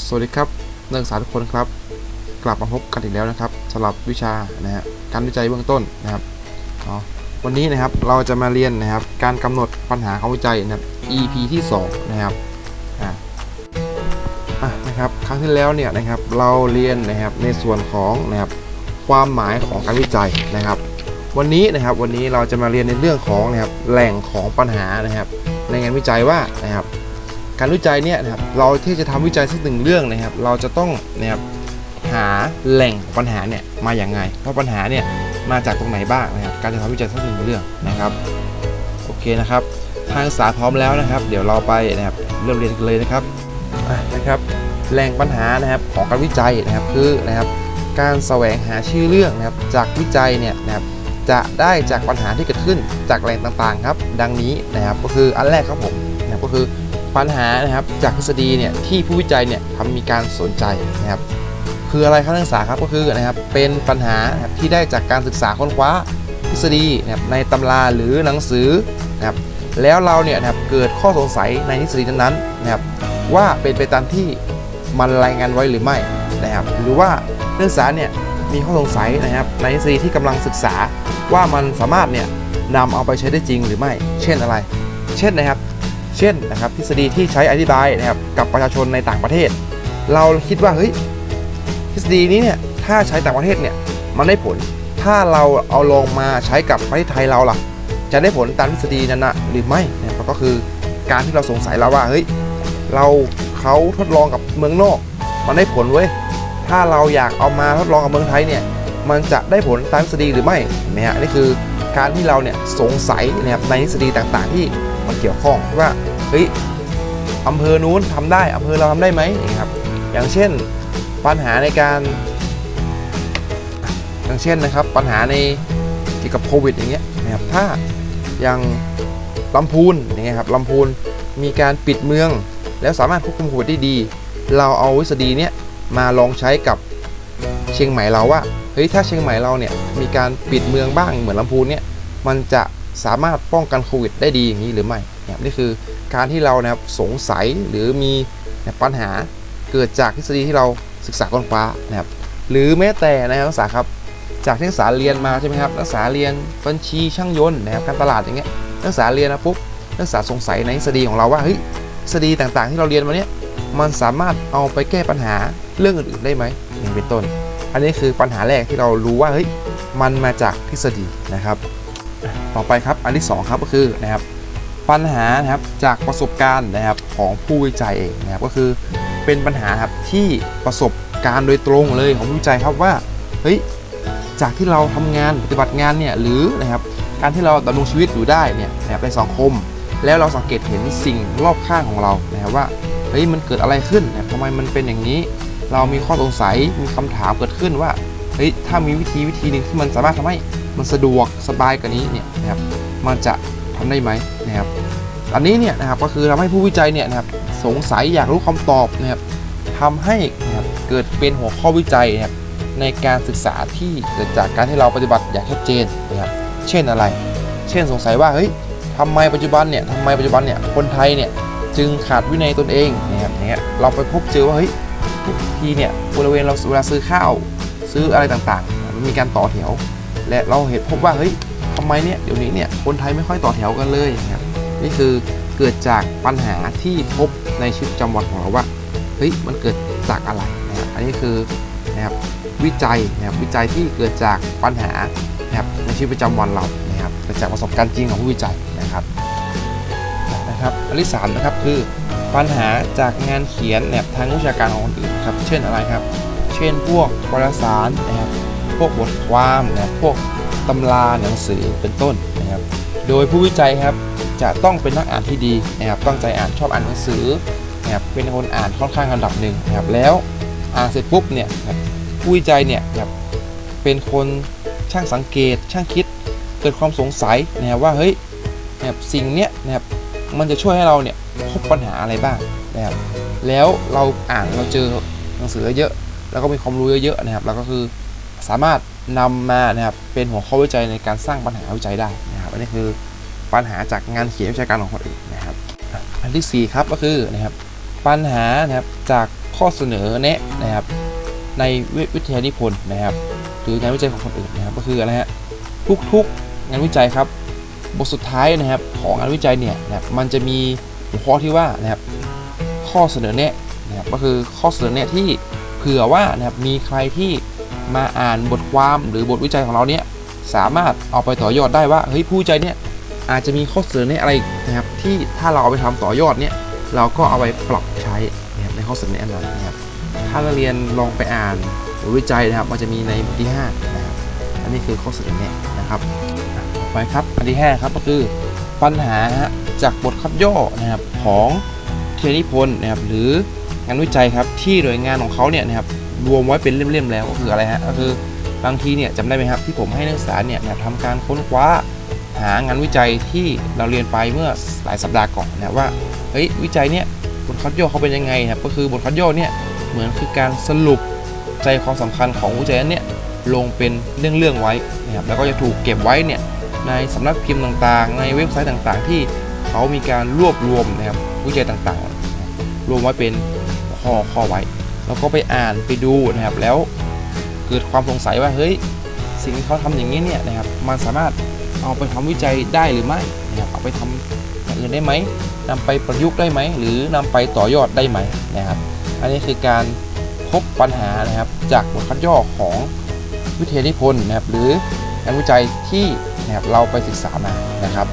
สวัสดีครับนักศึกษาทุกคนครับ กลับมาพบกันอีกแล้วนะครับสำหรับวิชานะฮะการวิจัยเบื้องต้นนะครับวันนี้นะครับเราจะมาเรียนนะครับการกำหนดปัญหาของวิจัยนะครับ EP ที่2นะครับอ่าอะนะครับครั้งที่แล้วเนี่ยนะครับเราเรียนนะครับในส่วนของนะครับความหมายของการวิจัยนะครับ วันนี้นะครับวันนี้เราจะมาเรียนในเรื่องของนะครับแหล่งของปัญหานะครับ ในงานวิจัยว่านะครับ การวิจัยเนี่ยนะครับเราที่จะทำวิจัยสักหนึ่งเรื่องนะครับ เราจะต้องนะครับหาแหล่งของปัญหาเนี่ยมาอย่างไงเพราะปัญหาเนี่ยมาจากตรงไหนบ้างนะครับ การจะทำวิจัยสักหนึ่งเรื่องนะครับโอเคนะครับทางศึกษาพร้อมแล้วนะครับ เดี๋ยวเราไปนะครับเริ่มเรียนกันเลยนะครับนะครับ แหล่งปัญหานะครับของการวิจัยนะครับคือนะครับการแสวงหาชื่อเรื่องนะครับจากวิจัยเนี่ยนะครับจะได้จากปัญหาที่เกิดขึ้นจากแหล่งต่างๆครับ ดังนี้นะครับก็คืออันแรกครับผมนะครับก็คือ ปัญหานะครับจากทฤษฎีเนี่ยที่ผู้วิจัยเนี่ยทำมีการสนใจนะครับคืออะไรครับนักศึกษาครับก็คือนะครับเป็นปัญหาที่ได้จากการศึกษาค้นคว้าทฤษฎีนะครับในตำราหรือหนังสือนะครับแล้วเราเนี่ยนะครับเกิดข้อสงสัยในทฤษฎีนั้นๆนะครับว่าเป็นไปตามที่มันรายงานไว้หรือไม่นะครับหรือว่านักศึกษาเนี่ยมีข้อสงสัยนะครับในทฤษฎีที่กำลังศึกษาว่ามันสามารถเนี่ยนำเอาไปใช้ได้จริงหรือไม่ เช่นอะไร เช่นนะครับ เช่นนะครับทฤษฎีที่ใช้อธิบายนะครับกับประชาชนในต่างประเทศ เราคิดว่าเฮ้ยทฤษฎีนี้เนี่ยถ้าใช้ต่างประเทศเนี่ยมันได้ผล ถ้าเราเอาลองมาใช้กับประเทศไทยเราล่ะ จะได้ผลตามทฤษฎีนั้นนะหรือไม่นะครับก็คือการที่เราสงสัยเราว่าเฮ้ยเราเขาทดลองกับเมืองนอก มันได้ผลเว้ยถ้าเราอยากเอามาทดลองกับเมืองไทยเนี่ยมันจะได้ผลตามทฤษฎีหรือไม่เห็นไหมฮะนี่คือ การที่เราเนี่ยสงสัยนะครับในทฤษฎีต่างๆ ที่มันเกี่ยวข้องว่าเฮ้ยอำเภอนู้นทำได้อำเภอเราทำได้ไหมอย่างเงี้ยครับ อย่างเช่นปัญหาในการ อย่างเช่นนะครับ ปัญหาในเกี่ยวกับโควิดอย่างเงี้ยนะครับถ้าอย่างลำพูนอย่างเงี้ยครับลำพูนมีการปิดเมือง แล้วสามารถควบคุมโควิดได้ดี เราเอาทฤษฎีเนี้ยมาลองใช้กับเชียงใหม่เราว่า เฮ้ยถ้าเชียงใหม่เราเนี่ยมีการปิดเมืองบ้างเหมือนลำพูนเนี่ยมันจะสามารถป้องกันโควิดได้ดีอย่างนี้หรือไม่เนะครับนี่คือการที่เรานะครับสงสัยหรือมีปัญหาเกิดจากทฤษฎีที่เราศึกษาค้นคว้านะครับหรือแม้แต่นะครับนักศึกษาครับจากที่นักศึกษาเรียนมาใช่ไหมครับนักศึกษาเรียนบัญชีช่างยนต์นะครับการตลาดอย่างเงี้ยนักศึกษาเรียนนะปุ๊บนักศึกษาสงสัยในทฤษฎีของเราว่าเฮ้ยทฤษฎีต่างๆ ที่เราเรียนมาเนี้ยมันสามารถเอาไปแก้ปัญหาเรื่องอื่นๆได้ไหมอย่างเป็นต้น อันนี้คือปัญหาแรกที่เรารู้ว่าเฮ้ยมันมาจากทฤษฎีนะครับ ต่อไปครับอันที่สองครับก็คือนะครับปัญหานะครับจากประสบการณ์นะครับของผู้วิจัยเองนะครับก็คือเป็นปัญหาครับที่ประสบการณ์โดยตรงเลยของผู้วิจัยครับว่าเฮ้ยจากที่เราทำงานปฏิบัติงานเนี่ยหรือนะครับการที่เราดำรงชีวิตอยู่ได้เนี่ยนะครับในสังคม แล้วเราสังเกตเห็นสิ่งรอบข้างของเรานะครับว่าเฮ้ยมันเกิดอะไรขึ้นนะทำไมมันเป็นอย่างนี้ เรามีข้อสงสัยมีคำถามเกิดขึ้นว่าเฮ้ยถ้ามีวิธีวิธีหนึ่งที่มันสามารถทำให้มันสะดวกสบายกว่านี้เนี่ยนะครับมันจะทำได้ไหมนะครับอันนี้เนี่ยนะครับก็คือทำให้ผู้วิจัยเนี่ยนะครับสงสัยอยากรู้คำตอบนะครับทำให้นะครับเกิดเป็นหัวข้อวิจัยนะครับในการศึกษาที่เกิดจากการที่เราปฏิบัติอย่างชัดเจนนะครับเช่นอะไร เช่นสงสัยว่าเฮ้ยทำไมปัจจุบันเนี่ยทำไมปัจจุบันเนี่ยคนไทยเนี่ยจึงขาดวินัยตนเองนะครับเนี่ยเราไปพบเจอว่าเฮ้ย ทุกทีเนี่ยบริเวณเราเวลาซื้อข้าว ซื้ออะไรต่างๆ มันมีการต่อแถว และเราเห็นพบว่าเฮ้ยทำไมเนี่ยเดี๋ยวนี้เนี่ยคนไทยไม่ค่อยต่อแถวกันเลยนะครับนี่คือเกิดจากปัญหาที่พบในชีวิตประจำวันของเราว่าเฮ้ยมันเกิดจากอะไรนะครับอันนี้คือนะครับวิจัยนะครับวิจัยที่เกิดจากปัญหานะครับในชีวิตประจำวันเรานะครับเกิดจากประสบการณ์จริงของผู้วิจัยนะครับนะครับอันที่สามนะครับคือ ปัญหาจากงานเขียนแบบทางวิชาการของคนอื่นครับ เช่นอะไรครับ เช่นพวกวารสารนะครับ พวกบทความนะพวกตำราหนังสือเป็นต้นนะครับ โดยผู้วิจัยครับจะต้องเป็นนักอ่านที่ดีนะครับ ตั้งใจอ่านชอบอ่านหนังสือนะครับเป็นคนอ่านค่อนข้างอันดับหนึ่งนะครับ แล้วอ่านเสร็จปุ๊บเนี่ยผู้วิจัยเนี่ยครับเป็นคนช่างสังเกต ช่างคิด เกิดความสงสัยนะครับว่าเฮ้ยนะครับสิ่งเนี้ยนะครับมันจะช่วยให้เราเนี่ย พบปัญหาอะไรบ้างนะครับแล้วเราอ่านเราเจอหนังสือเยอะ แล้วก็มีความรู้เยอะๆนะครับ แล้วก็คือสามารถนำมานะครับเป็นหัวข้อวิจัยในการสร้างปัญหาวิจัยได้นะครับอันนี้คือปัญหาจากงานเขียนวิชาการของคนอื่นนะครับ อันที่ 4 ครับก็คือนะครับปัญหานะครับจากข้อข้อเสนอแนะนะครับในวิทยานิพนธ์นะครับหรืองานวิจัยของคนอื่นนะครับก็คืออะไรฮะทุกๆงานวิจัยครับบทสุดท้ายนะครับของงานวิจัยเนี่ยนะครับมันจะมี หัวข้อที่ว่านะครับข้อเสนอแนะนะครับก็คือข้อเสนอแนะที่เผื่อว่านะครับมีใครที่มาอ่านบทความหรือบทวิจัยของเราเนี่ยสามารถเอาไปต่อยอดได้ว่าเฮ้ยผู้วิจัยเนี่ยอาจจะมีข้อเสนอแนะอะไรนะครับที่ถ้าเราเอาไปทำต่อยอดเนี่ยเราก็เอาไปปรับใช้นะครับในข้อเสนอแนะนั้นนะครับถ้านักเรียนลองไปอ่านบทวิจัยนะครับมันจะมีในบทที่ห้านะครับอันนี้คือข้อเสนอแนะนะครับต่อไปครับอันที่5ครับก็คือปัญหาฮะ จากบทคัดย่อนะครับของเทยนิพนธ์นะครับหรืองานวิจัยครับที่หน่วยงานของเขาเนี่ยนะครับรวมไว้เป็นเล่มๆแล้วก็คืออะไรฮะก็คือบางทีเนี่ยจำได้ไหมครับที่ผมให้นักศึกษาเนี่ยทำการค้นคว้าหางานวิจัยที่เราเรียนไปเมื่อหลายสัปดาห์ก่อนนะว่าเฮ้ยวิจัยเนี่ยบทคัดย่อเขาเป็นยังไงครับก็คือบทคัดย่อเนี่ยเหมือนคือการสรุปใจความสำคัญของวิจัยนั้นเนี่ยลงเป็นเรื่องๆไว้นะครับแล้วก็จะถูกเก็บไว้เนี่ยในสำนักพิมพ์ต่างๆ ในเว็บไซต์ต่างๆ ที่ เขามีการรวบรวมนะครับวิจัยต่างๆ รวมไว้เป็นข้อข้อไว้ แล้วก็ไปอ่านไปดูนะครับ แล้วเกิดความสงสัยว่าเฮ้ยสิ่งที่เขาทำอย่างนี้เนี่ยนะครับมันสามารถเอาไปทำวิจัยได้หรือไม่นะครับเอาไปทำอย่างอื่นได้ไหมนำไปประยุกต์ได้ไหมหรือนำไปต่อยอดได้ไหมนะครับ อันนี้คือการพบปัญหานะครับจากบทคัดย่อของวิทยานิพนธ์นะครับหรืองานวิจัยที่นะครับเราไปศึกษามานะครับ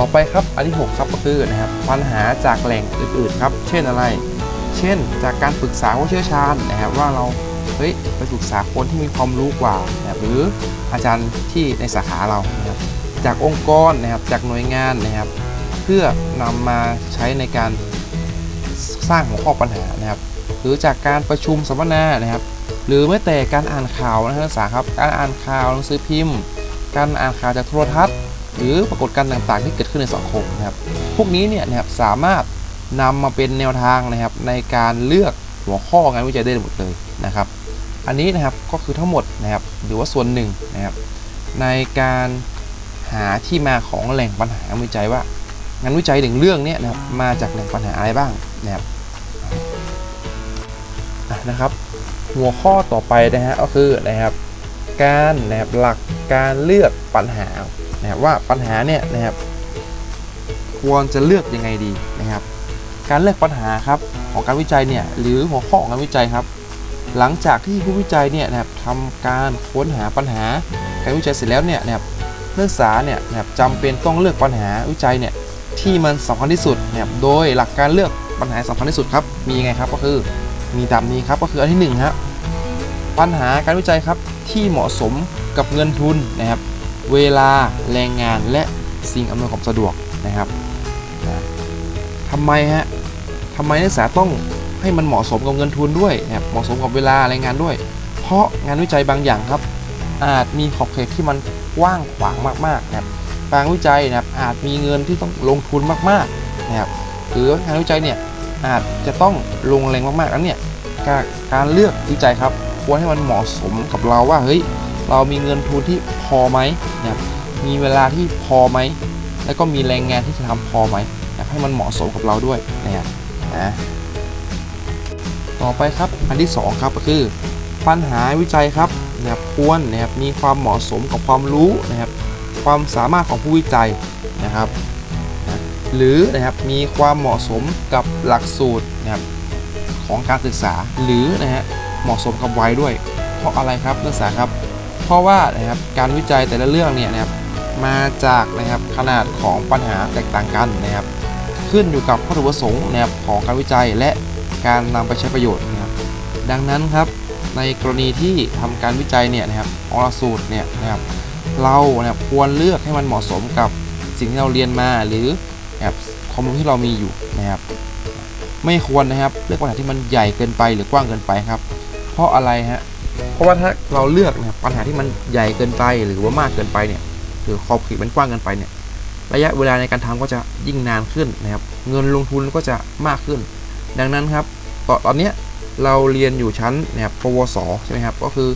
ต่อไปครับอันที่ 6 ครับก็คือนะครับปัญหาจากแหล่งอื่นๆครับ เช่นอะไร เช่น จากการปรึกษาผู้เชี่ยวชาญนะครับว่าเราเฮ้ยไปปรึกษาคนที่มีความรู้กว่านะครับหรืออาจารย์ที่ในสาขาเรานะครับจากองค์กรนะครับจากหน่วยงานนะครับ เพื่อนำมาใช้ในการสร้างหัวข้อปัญหานะครับ หรือจากการประชุมสัมมนานะครับ หรือแม้แต่การอ่านข่าวนะครับนักศึกษาครับการอ่านข่าวหนังสือพิมพ์ การอ่านข่าวจากโทรทัศน์ หรือปรากฏการณ์ต่างๆ ที่เกิดขึ้นในสังคมนะครับ พวกนี้เนี่ยนะครับสามารถนำมาเป็นแนวทางนะครับในการเลือกหัวข้องานวิจัยได้หมดเลยนะครับ อันนี้นะครับก็คือทั้งหมดนะครับหรือว่าส่วนหนึ่งนะครับ ในการหาที่มาของแหล่งปัญหางานวิจัยว่างานวิจัยหนึ่งเรื่องเนี่ยนะครับมาจากแหล่งปัญหาอะไรบ้างนะครับนะครับ หัวข้อต่อไปนะฮะก็คือนะครับ การนะครับหลักการเลือกปัญหานะครับว่าปัญหาเนี่ยนะครับควรจะเลือกยังไงดีนะครับ การเลือกปัญหาครับของการวิจัยเนี่ยหรือหัวข้อของการวิจัยครับ หลังจากที่ผู้วิจัยเนี่ยนะครับทำการค้นหาปัญหา การวิจัยเสร็จแล้วเนี่ยนะครับนักศึกษาเนี่ยนะครับจำเป็นต้องเลือกปัญหาวิจัยเนี่ยที่มันสำคัญที่สุดนะครับโดยหลักการเลือกปัญหาสำคัญที่สุดครับมียังไงครับก็คือมีตามนี้ครับก็คืออันที่หนึ่งครับปัญหาการวิจัยครับ ที่เหมาะสมกับเงินทุนนะครับ เวลาแรงงานและสิ่งอำนวยความสะดวกนะครับนะทำไมฮะทำไมนักศึกษาต้องให้มันเหมาะสมกับเงินทุนด้วยนะครับเหมาะสมกับเวลาแรงงานด้วย เพราะงานวิจัยบางอย่างครับ อาจมีขอบเขตที่มันกว้างขวางมากๆนะครับบางวิจัยนะครับอาจมีเงินที่ต้องลงทุนมากๆนะครับหรืองานวิจัยเนี่ยอาจจะต้องลงแรงมากๆนั้นเนี่ยการการเลือกวิจัยครับ ควรให้มันเหมาะสมกับเราว่าเฮ้ยเรามีเงินทุนที่พอไหมนะมีเวลาที่พอไหม แล้วก็มีแรงงานที่จะทำพอไหมนะครับให้มันเหมาะสมกับเราด้วยนะครับนะต่อไปครับอันที่สองครับก็คือ ปัญหาวิจัยครับนะครับควรนะครับมีความเหมาะสมกับความรู้นะครับ ความสามารถของผู้วิจัยนะครับหรือนะครับมีความเหมาะสมกับหลักสูตรนะครับของการศึกษาหรือนะฮะ เหมาะสมกับวัยด้วย เพราะอะไรครับนักศึกษาครับ เพราะว่านะครับการวิจัยแต่ละเรื่องเนี่ยนะครับมาจากนะครับขนาดของปัญหาแตกต่างกันนะครับ ขึ้นอยู่กับวัตถุประสงค์นะครับของการวิจัยและการนำไปใช้ประโยชน์นะครับ ดังนั้นครับในกรณีที่ทำการวิจัยเนี่ยนะครับของหลักสูตรเนี่ยนะครับเรานะครับควรเลือกให้มันเหมาะสมกับสิ่งที่เราเรียนมาหรือแบบความรู้ที่เรามีอยู่นะครับ ไม่ควรนะครับเลือกปัญหาที่มันใหญ่เกินไปหรือกว้างเกินไปครับ เพราะอะไรฮะ เพราะว่าถ้าเราเลือกนะครับปัญหาที่มันใหญ่เกินไปหรือว่ามากเกินไปเนี่ยหรือขอบเขตมันกว้างเกินไปเนี่ยระยะเวลาในการทำก็จะยิ่งนานขึ้นนะครับ เงินลงทุนก็จะมากขึ้น ดังนั้นครับตอนตอนนี้เราเรียนอยู่ชั้นนะครับปวสใช่ไหมครับ ก็คือ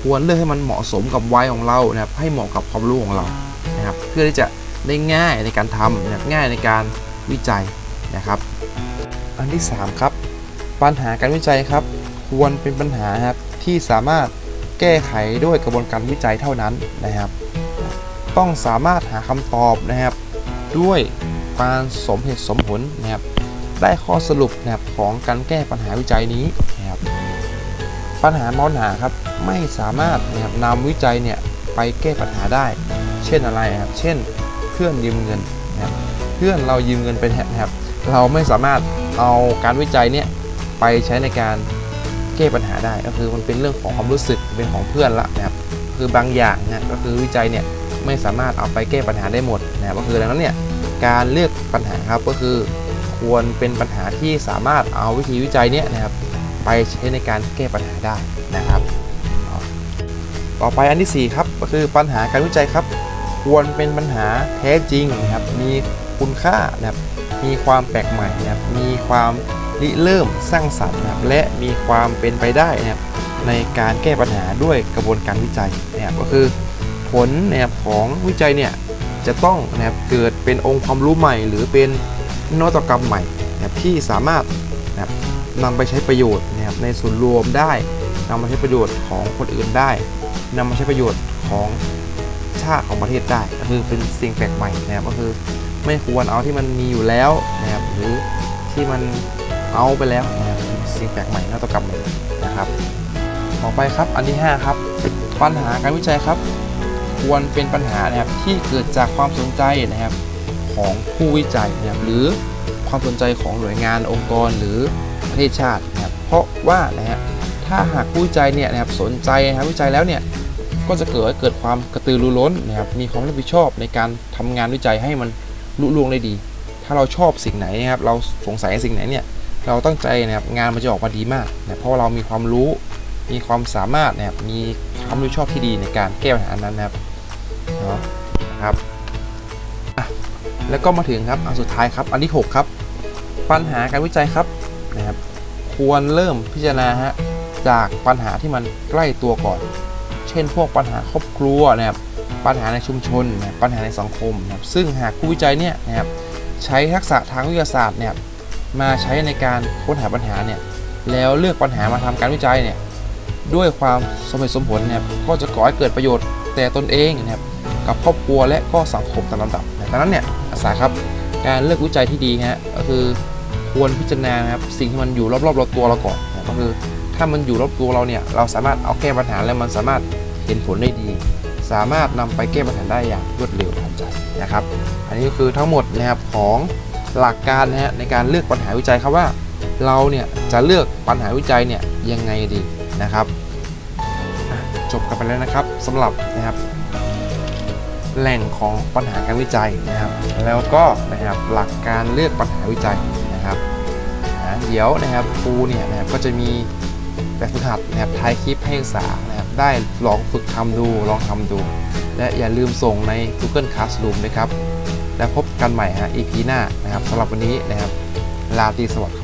ควรเลือกให้มันเหมาะสมกับวัยของเรานะครับ ให้เหมาะกับความรู้ของเรานะครับ เพื่อที่จะได้ง่ายในการทำนะครับง่ายในการวิจัยนะครับ อันที่ 3 ครับ ปัญหาการวิจัยครับ ควรเป็นปัญหาครับที่สามารถแก้ไขด้วยกระบวนการวิจัยเท่านั้นนะครับ ต้องสามารถหาคำตอบนะครับ ด้วยการสมเหตุสมผลนะครับ ได้ข้อสรุปนะครับของการแก้ปัญหาวิจัยนี้นะครับ ปัญหามอนหาครับไม่สามารถนะครับนำวิจัยเนี่ยไปแก้ปัญหาได้ เช่นอะไรครับ เช่น เพื่อนยืมเงินนะครับเพื่อนเรายืมเงินไปนะครับ เราไม่สามารถเอาการวิจัยเนี่ยไปใช้ในการ แก้ปัญหาได้ก็คือมันเป็นเรื่องของความรู้สึกเป็นของเพื่อนละนะครับคือบางอย่างนะก็คือวิจัยเนี่ยไม่สามารถเอาไปแก้ปัญหาได้หมดนะครับก็คือดังนั้นเนี่ยการเลือกปัญหาครับก็คือ ควรเป็นปัญหาที่สามารถเอาวิธีวิจัยเนี่ยนะครับไปใช้ในการแก้ปัญหาได้นะครับ ต่อไปอันที่ 4 ครับก็คือปัญหาการวิจัยครับ ควรเป็นปัญหาแท้จริงนะครับมีคุณค่านะครับมีความแปลกใหม่นะครับมีความ ริเริ่มสร้างสรรค์นะครับและมีความเป็นไปได้นะครับในการแก้ปัญหาด้วยกระบวนการวิจัยนะครับก็คือผลนะครับของวิจัยเนี่ยจะต้องนะครับเกิดเป็นองค์ความรู้ใหม่ หรือเป็นนวัตกรรมใหม่นะครับที่สามารถนะครับนำไปใช้ประโยชน์นะครับในส่วนรวมได้นำมาใช้ประโยชน์ของคนอื่นได้นำมาใช้ประโยชน์ของชาติของประเทศได้ก็คือเป็นสิ่งแปลกใหม่นะครับก็คือไม่ควรเอาที่มันมีอยู่แล้วนะครับหรือที่มัน เอาไปแล้วนะครับเป็นสิ่งแปลกใหม่นวัตกรรมใหม่นะครับต่อไปครับอันที่ 5 ครับ ปัญหาการวิจัยครับ ควรเป็นปัญหานะครับที่เกิดจากความสนใจนะครับของผู้วิจัยนะครับหรือความสนใจของหน่วยงานองค์กรหรือประเทศชาตินะครับเพราะว่านะฮะถ้าหากผู้วิจัยเนี่ยนะครับสนใจนะครับวิจัยแล้วเนี่ยก็จะเกิดเกิดความกระตือรือร้นนะครับมีความรับผิดชอบในการทำงานวิจัยให้มันลุล่วงได้ดี ถ้าเราชอบสิ่งไหนนะครับเราสงสัยสิ่งไหนเนี่ย เราตั้งใจนะครับงานมันจะออกมาดีมากนะเพราะว่าเรามีความรู้มีความสามารถนะครับมีความรู้ชอบที่ดีในการแก้ปัญหานั้นนะครับเนาะนะครับอะแล้วก็มาถึงครับอันสุดท้ายครับอันที่หกครับ ปัญหาการวิจัยครับนะครับ ควรเริ่มพิจารณาฮะจากปัญหาที่มันใกล้ตัวก่อน เช่น พวกปัญหาครอบครัวนะครับปัญหาในชุมชนนะปัญหาในสังคมนะครับซึ่งหากผู้วิจัยเนี่ยนะครับใช้ทักษะทางวิทยาศาสตร์เนี่ย มาใช้ในการค้นหาปัญหาเนี่ยแล้วเลือกปัญหามาทำการวิจัยเนี่ยด้วยความสมเหตุสมผลเนี่ยก็จะก่อให้เกิดประโยชน์แต่ตนเองนะครับกับครอบครัวและก็สังคมตามลำดับดังนั้นเนี่ยอาสาครับการเลือกวิจัยที่ดีฮะก็คือควรพิจารณาครับสิ่งที่มันอยู่รอบๆเราตัวเราก่อนนะก็คือถ้ามันอยู่รอบตัวเราเนี่ยเราสามารถเอาแก้ปัญหาแล้วมันสามารถเห็นผลได้ดี สามารถนำไปแก้ปัญหาได้อย่างรวดเร็วทันใจนะครับ อันนี้ก็คือทั้งหมดนะครับของ หลักการนะฮะในการเลือกปัญหาวิจัยครับว่า เราเนี่ยจะเลือกปัญหาวิจัยเนี่ยยังไงดีนะครับจบกันไปแล้วนะครับสำหรับนะครับ แหล่งของปัญหาการวิจัยนะครับ แล้วก็นะครับหลักการเลือกปัญหาวิจัยนะครับเดี๋ยวนะครับครูเนี่ยนะครับก็จะมีแบบฝึกหัดนะครับท้ายคลิปให้ศึกษานะครับได้ลองฝึกทำดูลองทำดู และอย่าลืมส่งใน Google Classroom นะครับ และพบกันใหม่ฮะ EP หน้านะครับสำหรับวันนี้นะครับลาตีสวัสดี